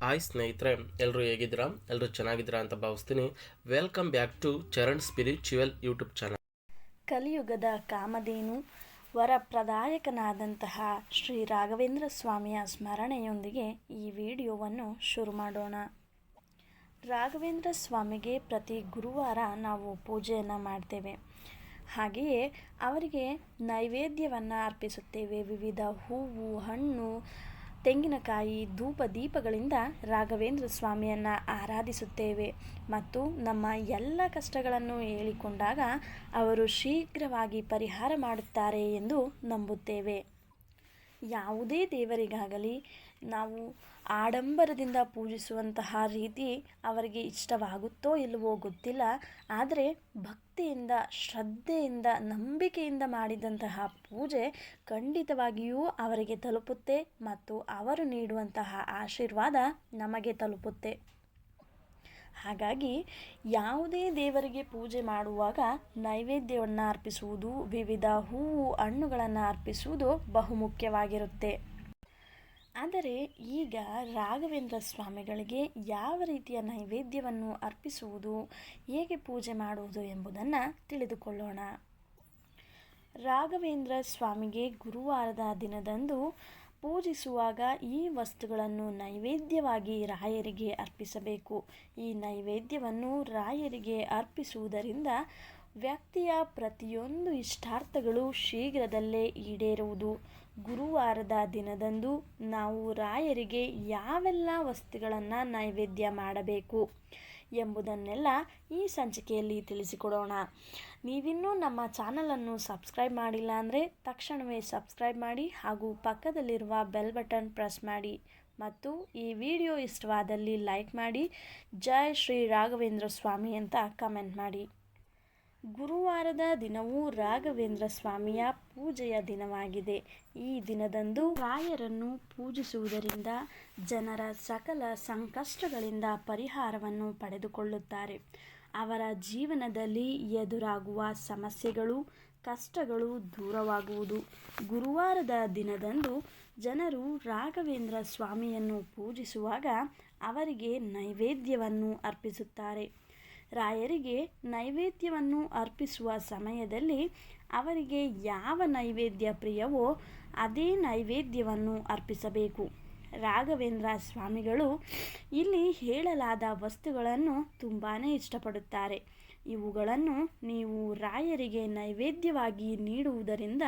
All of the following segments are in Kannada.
ಹಾಯ್ ಸ್ನೇಹಿತರೆ ಎಲ್ಲರೂ ಹೇಗಿದ್ದೀರಾ? ಎಲ್ಲರೂ ಚೆನ್ನಾಗಿದ್ದೀರಾ ಅಂತ ಭಾವಿಸ್ತೀನಿ. Welcome back to Charan spiritual YouTube channel ಕಲಿಯುಗದ ಕಾಮಧೇನು, ವರಪ್ರದಾಯಕನಾದಂತಹ ಶ್ರೀ ರಾಘವೇಂದ್ರ ಸ್ವಾಮಿಯ ಸ್ಮರಣೆಯೊಂದಿಗೆ ಈ ವಿಡಿಯೋವನ್ನು ಶುರು ಮಾಡೋಣ. ರಾಘವೇಂದ್ರ ಸ್ವಾಮಿಗೆ ಪ್ರತಿ ಗುರುವಾರ ನಾವು ಪೂಜೆಯನ್ನು ಮಾಡ್ತೇವೆ. ಹಾಗೆಯೇ ಅವರಿಗೆ ನೈವೇದ್ಯವನ್ನು ಅರ್ಪಿಸುತ್ತೇವೆ. ವಿವಿಧ ಹೂವು, ಹಣ್ಣು ತೆಂಗಿನಕಾಯಿ, ಧೂಪ ದೀಪಗಳಿಂದ ರಾಘವೇಂದ್ರ ಸ್ವಾಮಿಯನ್ನು ಆರಾಧಿಸುತ್ತೇವೆ. ಮತ್ತು ನಮ್ಮ ಎಲ್ಲ ಕಷ್ಟಗಳನ್ನು ಹೇಳಿಕೊಂಡಾಗ ಅವರು ಶೀಘ್ರವಾಗಿ ಪರಿಹಾರ ಮಾಡುತ್ತಾರೆ ಎಂದು ನಂಬುತ್ತೇವೆ. ಯಾವುದೇ ದೇವರಿಗಾಗಲಿ ನಾವು ಆಡಂಬರದಿಂದ ಪೂಜಿಸುವಂತಹ ರೀತಿ ಅವರಿಗೆ ಇಷ್ಟವಾಗುತ್ತೋ ಇಲ್ಲವೋ ಗೊತ್ತಿಲ್ಲ. ಆದರೆ ಭಕ್ತಿಯಿಂದ, ಶ್ರದ್ಧೆಯಿಂದ, ನಂಬಿಕೆಯಿಂದ ಮಾಡಿದಂತಹ ಪೂಜೆ ಖಂಡಿತವಾಗಿಯೂ ಅವರಿಗೆ ತಲುಪುತ್ತೆ ಮತ್ತು ಅವರು ನೀಡುವಂತಹ ಆಶೀರ್ವಾದ ನಮಗೆ ತಲುಪುತ್ತೆ. ಹಾಗಾಗಿ ಯಾವುದೇ ದೇವರಿಗೆ ಪೂಜೆ ಮಾಡುವಾಗ ನೈವೇದ್ಯವನ್ನು ಅರ್ಪಿಸುವುದು, ವಿವಿಧ ಹೂವು, ಹಣ್ಣುಗಳನ್ನು ಅರ್ಪಿಸುವುದು ಬಹುಮುಖ್ಯವಾಗಿರುತ್ತೆ ಆದರೆ ಈಗ ರಾಘವೇಂದ್ರ ಸ್ವಾಮಿಗಳಿಗೆ ಯಾವ ರೀತಿಯ ನೈವೇದ್ಯವನ್ನು ಅರ್ಪಿಸುವುದು, ಹೇಗೆ ಪೂಜೆ ಮಾಡುವುದು ಎಂಬುದನ್ನು ತಿಳಿದುಕೊಳ್ಳೋಣ. ರಾಘವೇಂದ್ರ ಸ್ವಾಮಿಗೆ ಗುರುವಾರದ ದಿನದಂದು ಪೂಜಿಸುವಾಗ ಈ ವಸ್ತುಗಳನ್ನು ನೈವೇದ್ಯವಾಗಿ ರಾಯರಿಗೆ ಅರ್ಪಿಸಬೇಕು. ಈ ನೈವೇದ್ಯವನ್ನು ರಾಯರಿಗೆ ಅರ್ಪಿಸುವುದರಿಂದ ವ್ಯಕ್ತಿಯ ಪ್ರತಿಯೊಂದು ಇಷ್ಟಾರ್ಥಗಳು ಶೀಘ್ರದಲ್ಲೇ ಈಡೇರುವುದು. ಗುರುವಾರದ ದಿನದಂದು ನಾವು ರಾಯರಿಗೆ ಯಾವೆಲ್ಲ ವಸ್ತುಗಳನ್ನು ನೈವೇದ್ಯ ಮಾಡಬೇಕು ಎಂಬುದನ್ನೆಲ್ಲ ಈ ಸಂಚಿಕೆಯಲ್ಲಿ ತಿಳಿಸಿಕೊಡೋಣ. ನೀವಿನ್ನೂ ನಮ್ಮ ಚಾನಲನ್ನು ಸಬ್ಸ್ಕ್ರೈಬ್ ಮಾಡಿಲ್ಲ ಅಂದರೆ ತಕ್ಷಣವೇ ಸಬ್ಸ್ಕ್ರೈಬ್ ಮಾಡಿ ಹಾಗೂ ಪಕ್ಕದಲ್ಲಿರುವ ಬೆಲ್ ಬಟನ್ ಪ್ರೆಸ್ ಮಾಡಿ ಮತ್ತು ಈ ವಿಡಿಯೋ ಇಷ್ಟವಾದಲ್ಲಿ ಲೈಕ್ ಮಾಡಿ. ಜೈ ಶ್ರೀ ರಾಘವೇಂದ್ರ ಸ್ವಾಮಿ ಅಂತ ಕಮೆಂಟ್ ಮಾಡಿ. ಗುರುವಾರದ ದಿನವೂ ರಾಘವೇಂದ್ರ ಸ್ವಾಮಿಯ ಪೂಜೆಯ ದಿನವಾಗಿದೆ. ಈ ದಿನದಂದು ರಾಯರನ್ನು ಪೂಜಿಸುವುದರಿಂದ ಜನರ ಸಕಲ ಸಂಕಷ್ಟಗಳಿಂದ ಪರಿಹಾರವನ್ನು ಪಡೆದುಕೊಳ್ಳುತ್ತಾರೆ. ಅವರ ಜೀವನದಲ್ಲಿ ಎದುರಾಗುವ ಸಮಸ್ಯೆಗಳು, ಕಷ್ಟಗಳು ದೂರವಾಗುವುದು. ಗುರುವಾರದ ದಿನದಂದು ಜನರು ರಾಘವೇಂದ್ರ ಸ್ವಾಮಿಯನ್ನು ಪೂಜಿಸುವಾಗ ಅವರಿಗೆ ನೈವೇದ್ಯವನ್ನು ಅರ್ಪಿಸುತ್ತಾರೆ. ರಾಯರಿಗೆ ನೈವೇದ್ಯವನ್ನು ಅರ್ಪಿಸುವ ಸಮಯದಲ್ಲಿ ಅವರಿಗೆ ಯಾವ ನೈವೇದ್ಯ ಪ್ರಿಯವೋ ಅದೇ ನೈವೇದ್ಯವನ್ನು ಅರ್ಪಿಸಬೇಕು. ರಾಘವೇಂದ್ರ ಸ್ವಾಮಿಗಳು ಇಲ್ಲಿ ಹೇಳಲಾದ ವಸ್ತುಗಳನ್ನು ತುಂಬಾ ಇಷ್ಟಪಡುತ್ತಾರೆ. ಇವುಗಳನ್ನು ನೀವು ರಾಯರಿಗೆ ನೈವೇದ್ಯವಾಗಿ ನೀಡುವುದರಿಂದ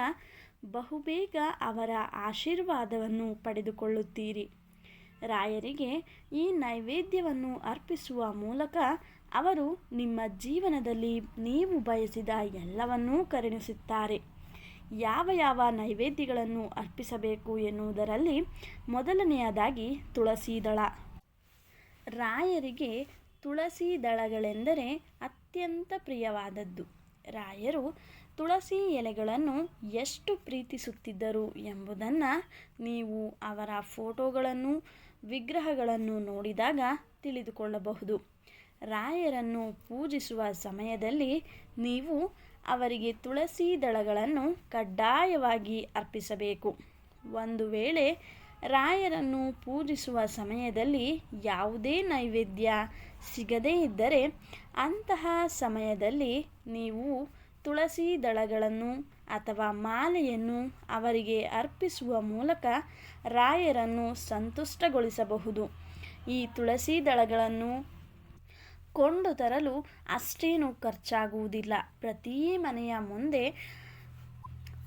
ಬಹುಬೇಗ ಅವರ ಆಶೀರ್ವಾದವನ್ನು ಪಡೆದುಕೊಳ್ಳುತ್ತೀರಿ. ರಾಯರಿಗೆ ಈ ನೈವೇದ್ಯವನ್ನು ಅರ್ಪಿಸುವ ಮೂಲಕ ಅವರು ನಿಮ್ಮ ಜೀವನದಲ್ಲಿ ನೀವು ಬಯಸಿದ ಎಲ್ಲವನ್ನೂ ಕರುಣಿಸುತ್ತಾರೆ. ಯಾವ ಯಾವ ನೈವೇದ್ಯಗಳನ್ನು ಅರ್ಪಿಸಬೇಕು ಎನ್ನುವುದರಲ್ಲಿ ಮೊದಲನೆಯದಾಗಿ ತುಳಸಿ ದಳ. ರಾಯರಿಗೆ ತುಳಸಿ ದಳಗಳೆಂದರೆ ಅತ್ಯಂತ ಪ್ರಿಯವಾದದ್ದು. ರಾಯರು ತುಳಸಿ ಎಲೆಗಳನ್ನು ಎಷ್ಟು ಪ್ರೀತಿಸುತ್ತಿದ್ದರು ಎಂಬುದನ್ನು ನೀವು ಅವರ ಫೋಟೋಗಳನ್ನು ವಿಗ್ರಹಗಳನ್ನು ನೋಡಿದಾಗ ತಿಳಿದುಕೊಳ್ಳಬಹುದು. ರಾಯರನ್ನು ಪೂಜಿಸುವ ಸಮಯದಲ್ಲಿ ನೀವು ಅವರಿಗೆ ತುಳಸಿ ದಳಗಳನ್ನು ಕಡ್ಡಾಯವಾಗಿ ಅರ್ಪಿಸಬೇಕು. ಒಂದು ವೇಳೆ ರಾಯರನ್ನು ಪೂಜಿಸುವ ಸಮಯದಲ್ಲಿ ಯಾವುದೇ ನೈವೇದ್ಯ ಸಿಗದೇ ಇದ್ದರೆ ಅಂತಹ ಸಮಯದಲ್ಲಿ ನೀವು ತುಳಸಿ ದಳಗಳನ್ನು ಅಥವಾ ಮಾಲೆಯನ್ನು ಅವರಿಗೆ ಅರ್ಪಿಸುವ ಮೂಲಕ ರಾಯರನ್ನು ಸಂತುಷ್ಟಗೊಳಿಸಬಹುದು. ಈ ತುಳಸಿ ದಳಗಳನ್ನು ಕೊಂಡು ತರಲು ಅಷ್ಟೇನು ಖರ್ಚಾಗುವುದಿಲ್ಲ. ಪ್ರತಿ ಮನೆಯ ಮುಂದೆ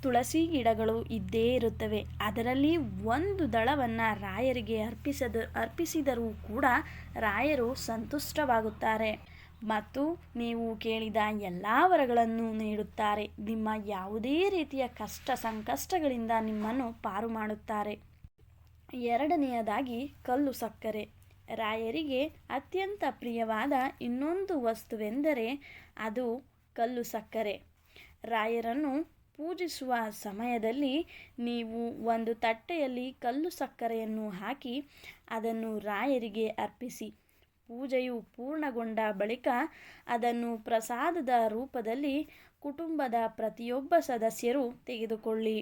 ತುಳಸಿ ಗಿಡಗಳು ಇದ್ದೇ ಇರುತ್ತವೆ. ಅದರಲ್ಲಿ ಒಂದು ದಳವನ್ನು ರಾಯರಿಗೆ ಅರ್ಪಿಸದ, ಅರ್ಪಿಸಿದರೂ ಕೂಡ ರಾಯರು ಸಂತುಷ್ಟವಾಗುತ್ತಾರೆ. ಮತ್ತು ನೀವು ಕೇಳಿದ ಎಲ್ಲ ವರಗಳನ್ನು ನೀಡುತ್ತಾರೆ. ನಿಮ್ಮ ಯಾವುದೇ ರೀತಿಯ ಕಷ್ಟ ಸಂಕಷ್ಟಗಳಿಂದ ನಿಮ್ಮನ್ನು ಪಾರು ಮಾಡುತ್ತಾರೆ. ಎರಡನೆಯದಾಗಿ ಕಲ್ಲು ಸಕ್ಕರೆ. ರಾಯರಿಗೆ ಅತ್ಯಂತ ಪ್ರಿಯವಾದ ಇನ್ನೊಂದು ವಸ್ತುವೆಂದರೆ ಅದು ಕಲ್ಲು ಸಕ್ಕರೆ. ರಾಯರನ್ನು ಪೂಜಿಸುವ ಸಮಯದಲ್ಲಿ ನೀವು ಒಂದು ತಟ್ಟೆಯಲ್ಲಿ ಕಲ್ಲು ಸಕ್ಕರೆಯನ್ನು ಹಾಕಿ ಅದನ್ನು ರಾಯರಿಗೆ ಅರ್ಪಿಸಿ. ಪೂಜೆಯು ಪೂರ್ಣಗೊಂಡ ಬಳಿಕ ಅದನ್ನು ಪ್ರಸಾದದ ರೂಪದಲ್ಲಿ ಕುಟುಂಬದ ಪ್ರತಿಯೊಬ್ಬ ಸದಸ್ಯರು ತೆಗೆದುಕೊಳ್ಳಿ.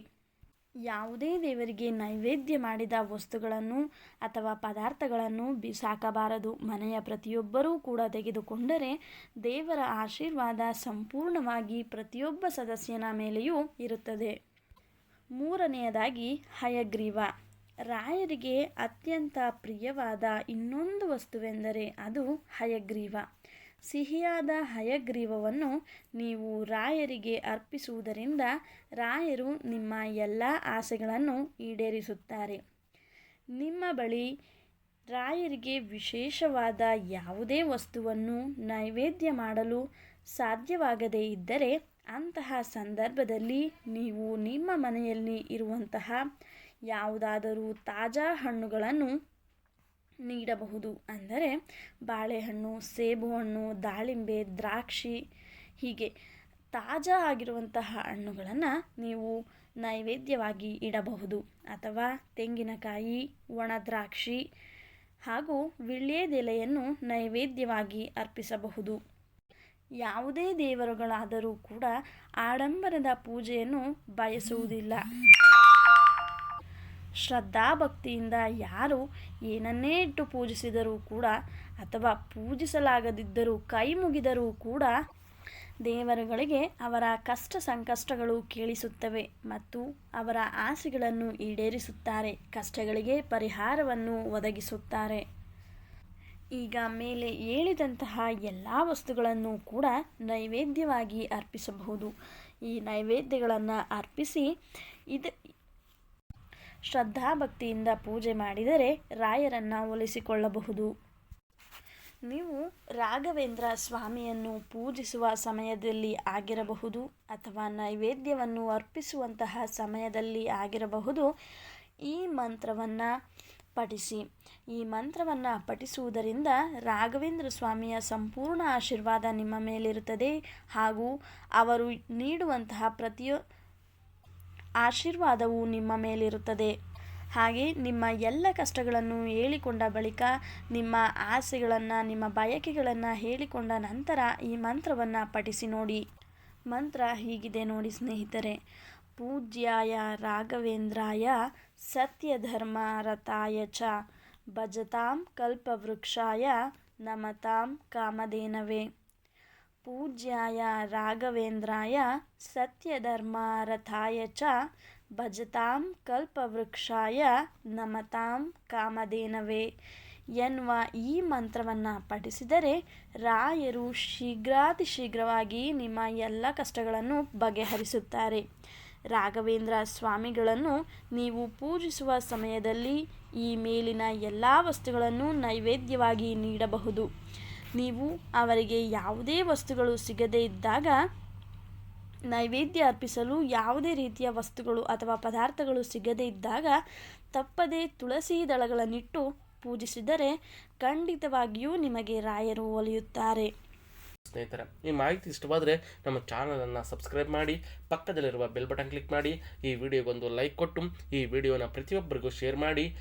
ಯಾವುದೇ ದೇವರಿಗೆ ನೈವೇದ್ಯ ಮಾಡಿದ ವಸ್ತುಗಳನ್ನು ಅಥವಾ ಪದಾರ್ಥಗಳನ್ನು ಬಿಸಾಕಬಾರದು ಮನೆಯ ಪ್ರತಿಯೊಬ್ಬರೂ ಕೂಡ ತೆಗೆದುಕೊಂಡರೆ ದೇವರ ಆಶೀರ್ವಾದ ಸಂಪೂರ್ಣವಾಗಿ ಪ್ರತಿಯೊಬ್ಬ ಸದಸ್ಯನ ಮೇಲೆಯೂ ಇರುತ್ತದೆ. ಮೂರನೆಯದಾಗಿ, ಹಯಗ್ರೀವ. ರಾಯರಿಗೆ ಅತ್ಯಂತ ಪ್ರಿಯವಾದ ಇನ್ನೊಂದು ವಸ್ತುವೆಂದರೆ ಅದು ಹಯಗ್ರೀವ. ಸಿಹಿಯಾದ ಹಯಗ್ರೀವವನ್ನು ನೀವು ರಾಯರಿಗೆ ಅರ್ಪಿಸುವುದರಿಂದ ರಾಯರು ನಿಮ್ಮ ಎಲ್ಲ ಆಸೆಗಳನ್ನು ಈಡೇರಿಸುತ್ತಾರೆ. ನಿಮ್ಮ ಬಳಿ ರಾಯರಿಗೆ ವಿಶೇಷವಾದ ಯಾವುದೇ ವಸ್ತುವನ್ನು ನೈವೇದ್ಯ ಮಾಡಲು ಸಾಧ್ಯವಾಗದೇ ಇದ್ದರೆ ಅಂತಹ ಸಂದರ್ಭದಲ್ಲಿ ನೀವು ನಿಮ್ಮ ಮನೆಯಲ್ಲಿ ಇರುವಂತಹ ಯಾವುದಾದರೂ ತಾಜಾ ಹಣ್ಣುಗಳನ್ನು ನೀಡಬಹುದು ಅಂದರೆ ಬಾಳೆಹಣ್ಣು ಸೇಬು ಹಣ್ಣು ದಾಳಿಂಬೆ, ದ್ರಾಕ್ಷಿ ಹೀಗೆ ತಾಜಾ ಆಗಿರುವಂತಹ ಹಣ್ಣುಗಳನ್ನು ನೀವು ನೈವೇದ್ಯವಾಗಿ ಇಡಬಹುದು. ಅಥವಾ ತೆಂಗಿನಕಾಯಿ, ಒಣ ದ್ರಾಕ್ಷಿ ಹಾಗೂ ವಿಳ್ಯೆದೆಲೆಯನ್ನು ನೈವೇದ್ಯವಾಗಿ ಅರ್ಪಿಸಬಹುದು. ಯಾವುದೇ ದೇವರುಗಳಾದರೂ ಕೂಡ ಆಡಂಬರದ ಪೂಜೆಯನ್ನು ಬಯಸುವುದಿಲ್ಲ. ಶ್ರದ್ಧಾಭಕ್ತಿಯಿಂದ ಯಾರು ಏನನ್ನೇ ಇಟ್ಟು ಪೂಜಿಸಿದರೂ ಕೂಡ ಅಥವಾ ಪೂಜಿಸಲಾಗದಿದ್ದರೂ ಕೈ ಮುಗಿದರೂ ಕೂಡ ದೇವರುಗಳಿಗೆ ಅವರ ಕಷ್ಟ ಸಂಕಷ್ಟಗಳು ಕೇಳಿಸುತ್ತವೆ ಮತ್ತು ಅವರ ಆಸೆಗಳನ್ನು ಈಡೇರಿಸುತ್ತಾರೆ, ಕಷ್ಟಗಳಿಗೆ ಪರಿಹಾರವನ್ನು ಒದಗಿಸುತ್ತಾರೆ. ಈಗ ಮೇಲೆ ಹೇಳಿದಂತಹ ಎಲ್ಲ ವಸ್ತುಗಳನ್ನು ಕೂಡ ನೈವೇದ್ಯವಾಗಿ ಅರ್ಪಿಸಬಹುದು. ಈ ನೈವೇದ್ಯಗಳನ್ನು ಅರ್ಪಿಸಿ ಇದು ಶ್ರದ್ಧಾಭಕ್ತಿಯಿಂದ ಪೂಜೆ ಮಾಡಿದರೆ ರಾಯರನ್ನು ಒಲಿಸಿಕೊಳ್ಳಬಹುದು. ನೀವು ರಾಘವೇಂದ್ರ ಸ್ವಾಮಿಯನ್ನು ಪೂಜಿಸುವ ಸಮಯದಲ್ಲಿ ಆಗಿರಬಹುದು ಅಥವಾ ನೈವೇದ್ಯವನ್ನು ಅರ್ಪಿಸುವಂತಹ ಸಮಯದಲ್ಲಿ ಆಗಿರಬಹುದು, ಈ ಮಂತ್ರವನ್ನು ಪಠಿಸಿ. ಈ ಮಂತ್ರವನ್ನು ಪಠಿಸುವುದರಿಂದ ರಾಘವೇಂದ್ರ ಸ್ವಾಮಿಯ ಸಂಪೂರ್ಣ ಆಶೀರ್ವಾದ ನಿಮ್ಮ ಮೇಲಿರುತ್ತದೆ ಹಾಗೂ ಅವರು ನೀಡುವಂತಹ ಪ್ರತಿಯೊ ಆಶೀರ್ವಾದವು ನಿಮ್ಮ ಮೇಲಿರುತ್ತದೆ. ಹಾಗೆ ನಿಮ್ಮ ಎಲ್ಲ ಕಷ್ಟಗಳನ್ನು ಹೇಳಿಕೊಂಡ ಬಳಿಕ ನಿಮ್ಮ ಆಸೆಗಳನ್ನು, ನಿಮ್ಮ ಬಯಕೆಗಳನ್ನು ಹೇಳಿಕೊಂಡ ನಂತರ ಈ ಮಂತ್ರವನ್ನು ಪಠಿಸಿ ನೋಡಿ. ಮಂತ್ರ ಹೀಗಿದೆ ನೋಡಿ ಸ್ನೇಹಿತರೆ. ಪೂಜ್ಯಾಯ ರಾಘವೇಂದ್ರಾಯ ಸತ್ಯಧರ್ಮರತಾಯ ಚ. ಭಜತಾಂ ಕಲ್ಪವೃಕ್ಷಾಯ ನಮತಾಂ ಕಾಮಧೇನವೇ. ಪೂಜ್ಯಾಯ ರಾಘವೇಂದ್ರಾಯ ಸತ್ಯಧರ್ಮಾರಥಾಯ ಚ ಭಜತಾಂ ಕಲ್ಪವೃಕ್ಷಾಯ ನಮತಾಂ ಕಾಮಧೇನವೇ. ಎನ್ನುವ ಈ ಮಂತ್ರವನ್ನು ಪಠಿಸಿದರೆ ರಾಯರು ಶೀಘ್ರಾತಿ ಶೀಘ್ರವಾಗಿ ನಿಮ್ಮ ಎಲ್ಲ ಕಷ್ಟಗಳನ್ನು ಬಗೆಹರಿಸುತ್ತಾರೆ. ರಾಘವೇಂದ್ರ ಸ್ವಾಮಿಗಳನ್ನು ನೀವು ಪೂಜಿಸುವ ಸಮಯದಲ್ಲಿ ಈ ಮೇಲಿನ ಎಲ್ಲ ವಸ್ತುಗಳನ್ನು ನೈವೇದ್ಯವಾಗಿ ನೀಡಬಹುದು. ನೀವು ಅವರಿಗೆ ಯಾವುದೇ ವಸ್ತುಗಳು ಸಿಗದೇ ಇದ್ದಾಗ ನೈವೇದ್ಯ ಅರ್ಪಿಸಲು ಯಾವುದೇ ರೀತಿಯ ವಸ್ತುಗಳು ಅಥವಾ ಪದಾರ್ಥಗಳು ಸಿಗದೇ ಇದ್ದಾಗ ತಪ್ಪದೇ ತುಳಸಿ ದಳಗಳನ್ನಿಟ್ಟು ಪೂಜಿಸಿದರೆ ಖಂಡಿತವಾಗಿಯೂ ನಿಮಗೆ ರಾಯರು ಒಲಿಯುತ್ತಾರೆ. ಸ್ನೇಹಿತರೆ, ಈ ಮಾಹಿತಿ ಇಷ್ಟವಾದರೆ ನಮ್ಮ ಚಾನಲನ್ನು ಸಬ್ಸ್ಕ್ರೈಬ್ ಮಾಡಿ, ಪಕ್ಕದಲ್ಲಿರುವ ಬೆಲ್ ಬಟನ್ ಕ್ಲಿಕ್ ಮಾಡಿ, ಈ ವಿಡಿಯೋಗೊಂದು ಲೈಕ್ ಕೊಟ್ಟು, ಈ ವಿಡಿಯೋನ ಪ್ರತಿಯೊಬ್ಬರಿಗೂ ಶೇರ್ ಮಾಡಿ.